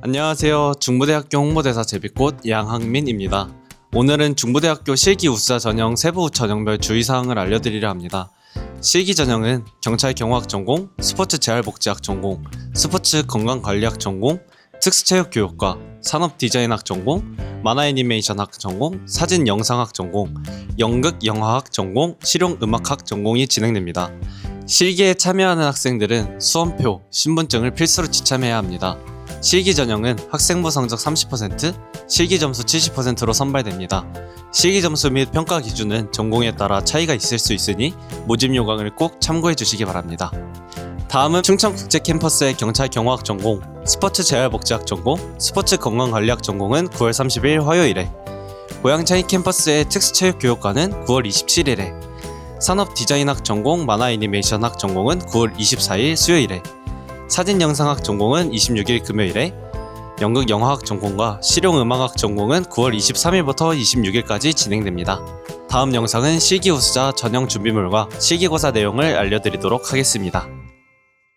안녕하세요. 중부대학교 홍보대사 제비꽃 양학민입니다. 오늘은 중부대학교 실기 우수자 전형 세부 전형별 주의사항을 알려드리려 합니다. 실기 전형은 경찰 경호학 전공, 스포츠 재활복지학 전공, 스포츠 건강관리학 전공, 특수체육교육과 산업 디자인학 전공, 만화 애니메이션학 전공, 사진 영상학 전공, 연극 영화학 전공, 실용 음악학 전공이 진행됩니다. 실기에 참여하는 학생들은 수험표, 신분증을 필수로 지참해야 합니다. 실기 전형은 학생부 성적 30%, 실기 점수 70%로 선발됩니다. 실기 점수 및 평가 기준은 전공에 따라 차이가 있을 수 있으니 모집 요강을 꼭 참고해 주시기 바랍니다. 다음은 충청국제 캠퍼스의 경찰 경호학 전공, 스포츠 재활복지학 전공, 스포츠 건강관리학 전공은 9월 30일 화요일에, 고양차이 캠퍼스의 특수체육교육과는 9월 27일에, 산업 디자인학 전공, 만화 애니메이션학 전공은 9월 24일 수요일에, 사진 영상학 전공은 26일 금요일에, 연극 영화학 전공과 실용 음악학 전공은 9월 23일부터 26일까지 진행됩니다. 다음 영상은 실기 우수자 전형 준비물과 실기고사 내용을 알려드리도록 하겠습니다.